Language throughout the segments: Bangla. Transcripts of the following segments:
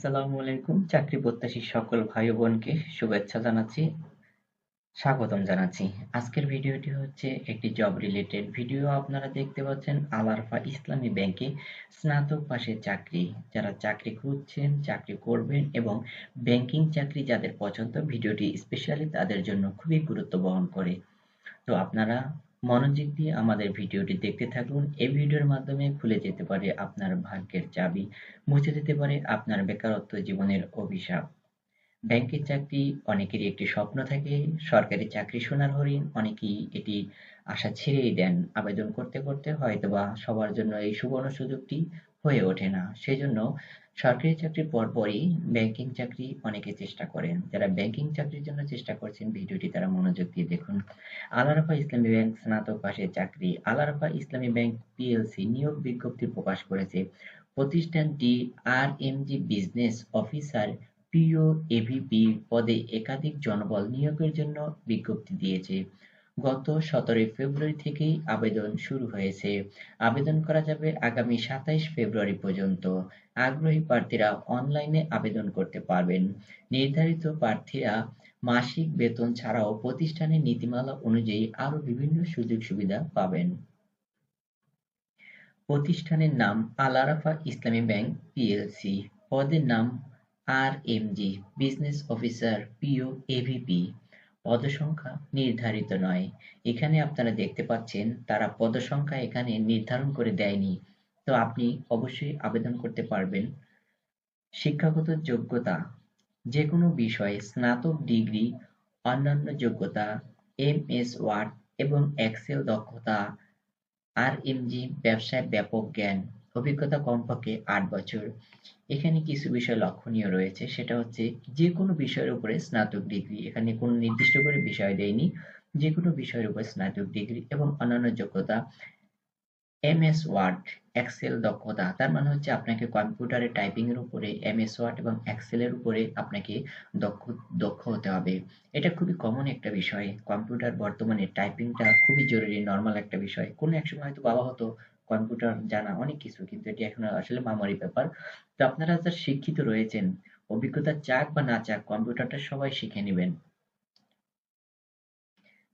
আসসালামু আলাইকুম, চাকরি প্রত্যাশী সকল ভাই বোনকে শুভেচ্ছা জানাচ্ছি, স্বাগতম জানাচ্ছি। আজকের ভিডিওটি হচ্ছে একটি জব রিলেটেড ভিডিও। আপনারা দেখতে পাচ্ছেন, আলারফা ইসলামী ব্যাংকে স্নাতক পাশের চাকরি। যারা চাকরি খুঁজছেন, চাকরি করবেন এবং ব্যাংকিং চাকরি যাদের পছন্দ, ভিডিওটি স্পেশালি তাদের জন্য খুবই গুরুত্ব বহন করে। তো আপনারা মনোযোগ দিয়ে আমাদের ভিডিওটি দেখতে থাকুন। এই ভিডিওর মাধ্যমে খুলে যেতে পারে আপনার ভাগ্যের চাবি, মুছে যেতে পারে আপনার বেকারত্ব জীবনের অভিশাপ। ব্যাংকের চাকরি, অনেকেরই একটি স্বপ্ন থাকে, সরকারি চাকরি সোনার হরিণ, অনেকেই এটি আশা ছেড়েই দেন। আবেদন করতে করতে হয়তোবা সবার জন্য এই সুবর্ণ সুযোগটি হয়ে ওঠে না। সেজন্য সরকারি চাকরির পরপরই ব্যাংকিং চাকরি অনেকে চেষ্টা করেন। যারা ব্যাংকিং চাকরির জন্য চেষ্টা করছেন, ভিডিওটি তারা মনোযোগ দিয়ে দেখুন। আলারফা ইসলামী ব্যাংক স্নাতক পাশের চাকরি। আলারফা ইসলামী ব্যাংক পিএলসি নিয়োগ বিজ্ঞপ্তি প্রকাশ করেছে। প্রতিষ্ঠানটি R M G business officer PO AVP পদে একাধিক জনবল নিয়োগের জন্য বিজ্ঞপ্তি দিয়েছে। গত সতেরোই ফেব্রুয়ারি থেকেই আবেদন শুরু হয়েছে। আবেদন করা যাবে আগামী সাতাইশ ফেব্রুয়ারি পর্যন্ত। আগ্রহী প্রার্থীরা অনলাইনে আবেদন করতে পারবেন। নির্ধারিত প্রার্থীরা মাসিক বেতন ছাড়াও প্রতিষ্ঠানের নীতিমালা অনুযায়ী আরও বিভিন্ন সুযোগ সুবিধা পাবেন। প্রতিষ্ঠানের নাম আল আরাফা ইসলামী ব্যাংক পিএলসি পদের নাম R MG business officer PO AVP পদসংখ্যা নির্ধারিত নয়। এখানে আপনারা দেখতে পাচ্ছেন, তারা পদসংখ্যা এখানে নির্ধারণ করে দেয়নি। তো আপনি অবশ্যই আবেদন করতে পারবেন। শিক্ষাগত যোগ্যতা যে কোনো বিষয়ে স্নাতক ডিগ্রি, অন্যান্য যোগ্যতা, এম এস ওয়ার্ড এবং এক্সেল দক্ষতা, আর এমজি ব্যবসায় ব্যাপক জ্ঞান। অভিজ্ঞতা কমপক্ষে আট বছর। এখানে কিছু বিষয় লক্ষণীয় রয়েছে। সেটা হচ্ছে যে কোনো বিষয়ের উপরে স্নাতক ডিগ্রি। এখানে কোনো নির্দিষ্ট করে বিষয় দেয়নি। যে কোনো বিষয়ের উপরে স্নাতক ডিগ্রি এবং অন্যান্য যোগ্যতা। এমএস ওয়ার্ড, এক্সেল দক্ষতা। তার মানে হচ্ছে আপনাকে কম্পিউটারে টাইপিং এর উপরে, এমএস ওয়ার্ড এবং এক্সেল এর উপরে আপনাকে দক্ষ দক্ষ হতে হবে। এটা খুবই কমন একটা বিষয়। কম্পিউটার বর্তমানে টাইপিংটা খুবই জরুরি নর্মাল একটা বিষয়। কোনো এক সময় হয়তো বাবা হতো কম্পিউটার জানা অনেক কিছু, কিন্তু এটি এখন আসলে মামারি ব্যাপার। তো আপনারা যারা শিক্ষিত রয়েছেন, অভিজ্ঞতা চাক বা না চাক, কম্পিউটারটা সবাই শিখে নেবেন।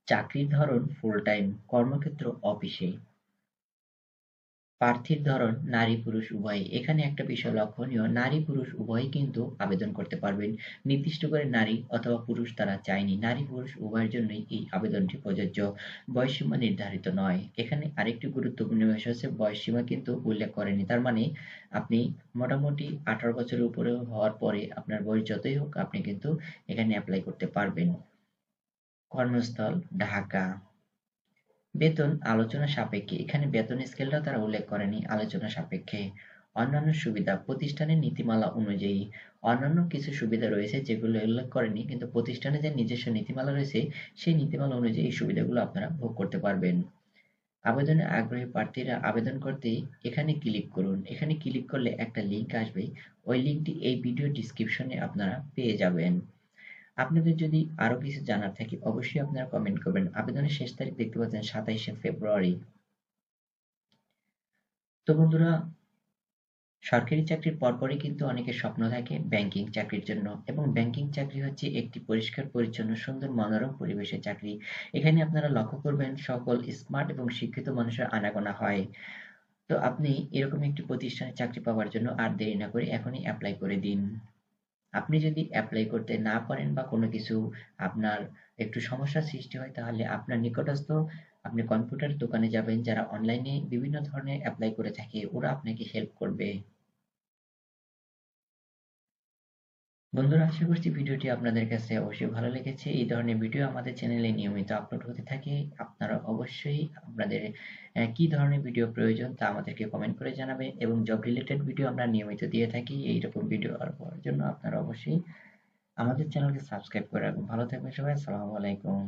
চাকরির ধরন ফুল টাইম কর্মক্ষেত্র অফিসে প্রার্থীর ধরন নারী পুরুষ উভয়ই এখানে একটা বিষয় লক্ষণীয়, নারী পুরুষ উভয়ই কিন্তু আবেদন করতে পারবেন। নির্দিষ্ট করে নারী অথবা পুরুষ তারা চায়নি। নারী পুরুষ উভয়ের জন্যই এই আবেদনটি প্রযোজ্য। বয়সসীমা নির্ধারিত নয়। এখানে আরেকটি গুরুত্বপূর্ণ বিষয় হচ্ছে বয়সসীমা কিন্তু উল্লেখ করেনি। তার মানে আপনি মোটামুটি আঠারো বছরের উপরে হওয়ার পরে আপনার বয়স যতই হোক, আপনি কিন্তু এখানে অ্যাপ্লাই করতে পারবেন। কর্মস্থল ঢাকা। বেতন আলোচনা সাপেক্ষে। এখানে বেতন স্কেলটা তারা উল্লেখ করেনি আলোচনা সাপেক্ষে। অন্যান্য সুবিধা, প্রতিষ্ঠানের নীতিমালা অনুযায়ী। অন্যান্য কিছু সুবিধা রয়েছে যেগুলো উল্লেখ করেনি, কিন্তু প্রতিষ্ঠানে যে নিজস্ব নীতিমালা রয়েছে, সেই নীতিমালা অনুযায়ী এই সুবিধাগুলো আপনারা ভোগ করতে পারবেন। আবেদনে আগ্রহী প্রার্থীরা আবেদন করতে এখানে ক্লিক করুন। এখানে ক্লিক করলে একটা লিঙ্ক আসবে। ওই লিঙ্কটি এই ভিডিও ডিসক্রিপশনে আপনারা পেয়ে যাবেন। আপনাদের যদি আরও কিছু জানার থাকে, অবশ্যই আপনারা কমেন্ট করবেন। আবেদনের শেষ তারিখ দেখতে পাচ্ছেন সাতাইশে ফেব্রুয়ারি। তো বন্ধুরা, সরকারি চাকরির পরপরই কিন্তু অনেকের স্বপ্ন থাকে ব্যাংকিং চাকরির জন্য এবং ব্যাংকিং চাকরি হচ্ছে একটি পরিষ্কার, পরিচ্ছন্ন, সুন্দর, মনোরম পরিবেশের চাকরি। এখানে আপনারা লক্ষ্য করবেন সকল স্মার্ট এবং শিক্ষিত মানুষের আনাগোনা হয়। তো আপনি এরকম একটি প্রতিষ্ঠানে চাকরি পাওয়ার জন্য আর দেরি না করে এখনই অ্যাপ্লাই করে দিন। আপনি যদি অ্যাপ্লাই করতে না পারেন বা কোনো কিছু আপনার একটু সমস্যার সৃষ্টি হয়, তাহলে আপনার নিকটস্থ আপনি কম্পিউটার দোকানে যাবেন, যারা অনলাইনে বিভিন্ন ধরনের অ্যাপ্লাই করে থাকে, ওরা আপনাকে হেল্প করবে। বন্ধুরা, আশা করছি ভিডিওটি আপনাদের কাছে অবশ্যই ভালো লেগেছে। এই ধরনের ভিডিও আমাদের চ্যানেলে নিয়মিত আপলোড হতে থাকে। আপনারা অবশ্যই আপনাদের কি ধরনের ভিডিও প্রয়োজন তা আমাদেরকে কমেন্ট করে জানাবে এবং জব রিলেটেড ভিডিও আমরা নিয়মিত দিয়ে থাকি। এইরকম ভিডিও আর পাওয়ার জন্য আপনারা অবশ্যই আমাদের চ্যানেলকে সাবস্ক্রাইব করে রাখবেন ভালো থাকবেন সবাই। আসসালামু আলাইকুম।